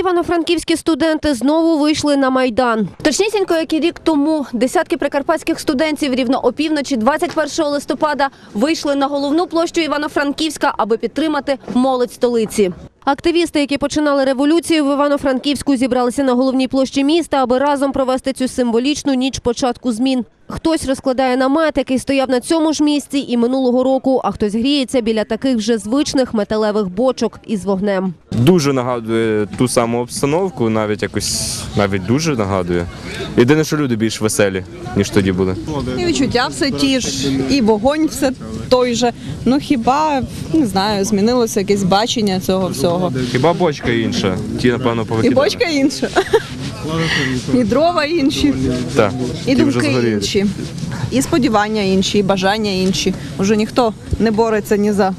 Івано-франківські студенти знову вийшли на майдан. Точнісінько, як і рік тому, десятки прикарпатських студентів рівно опівночі 21 листопада вийшли на головну площу Івано-Франківська, аби підтримати молодь столиці. Активісти, які починали революцію в Івано-Франківську, зібралися на головній площі міста, аби разом провести цю символічну ніч початку змін. Хтось розкладає намет, який стояв на цьому ж місці і минулого року, а хтось гріється біля таких вже звичних металевих бочок із вогнем. Дуже нагадує ту саму обстановку, навіть якось навіть дуже нагадує. Єдине, що люди більш веселі, ніж тоді були. І відчуття все ті ж, і вогонь все той же. Ну хіба не знаю, змінилося якесь бачення цього всього. Хіба бочка інша? Ті, напевно, І бочка інша, і дрова інші, Так, і ті вже думки згоріли. інші, і сподівання інші, і бажання інші. Уже ніхто не бореться ні за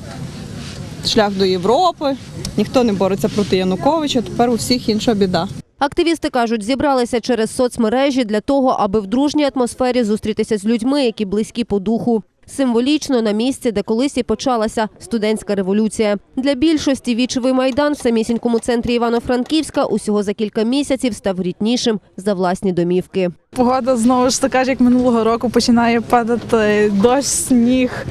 шлях до Європи, ніхто не бореться проти Януковича. Тепер у всіх інша біда. Активісти кажуть, зібралися через соцмережі для того, аби в дружній атмосфері зустрітися з людьми, які близькі по духу. Символічно на місці, де колись і почалася студентська революція. Для більшості вічовий майдан в самісінькому центрі Івано-Франківська усього за кілька місяців став ріднішим за власні домівки. Погода знову ж така, ж, як минулого року, починає падати дощ, сніг.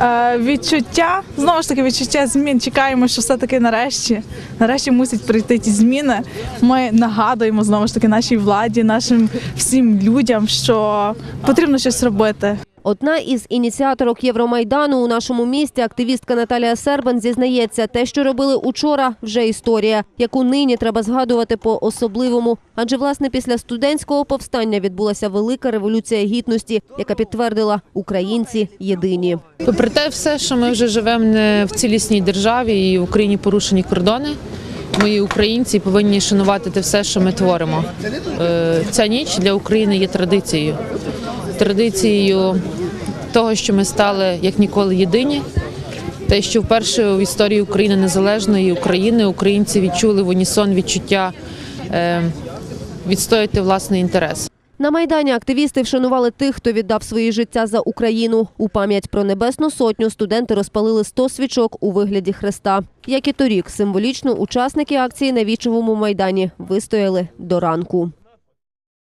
Е, відчуття, знову ж таки, відчуття змін. Чекаємо, що все-таки нарешті, нарешті мусять прийти ті зміни. Ми нагадуємо знову ж таки нашій владі, нашим всім людям, що потрібно щось робити. Одна із ініціаторок Євромайдану у нашому місті, активістка Наталія Сербан, зізнається, те, що робили учора, вже історія, яку нині треба згадувати по-особливому. Адже власне після студентського повстання відбулася велика революція гідності, яка підтвердила українці єдині. Попри те, все, що ми вже живемо не в цілісній державі і в Україні порушені кордони. Ми, українці, повинні шанувати те все, що ми творимо. Е, Ця ніч для України є традицією. Традицією того, що ми стали як ніколи єдині. Те, що вперше в історії України незалежної України українці відчули в унісон відчуття е, відстояти власний інтерес. На майдані активісти вшанували тих, хто віддав свої життя за Україну. У пам'ять про небесну сотню студенти розпалили 100 свічок у вигляді хреста. Як і торік, символічно учасники акції на вічовому майдані вистояли до ранку.